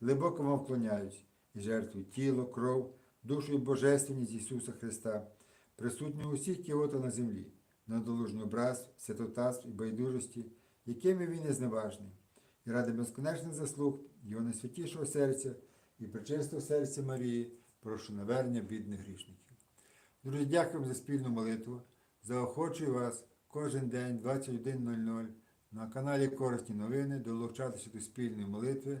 Глибоко вам вклоняюсь і жертвую тіло, кров, душу і божественність Ісуса Христа, присутнього усіх кіота на землі, надолужний образ, святотатств і байдужості, якими він є зневажний, і ради безконечних заслуг Його найсвятішого серця і причистого серця Марії, прошу навернення бідних грішників. Друзі, дякуємо за спільну молитву. Заохочую вас кожен день 21.00 на каналі Корисні новини долучатися до спільної молитви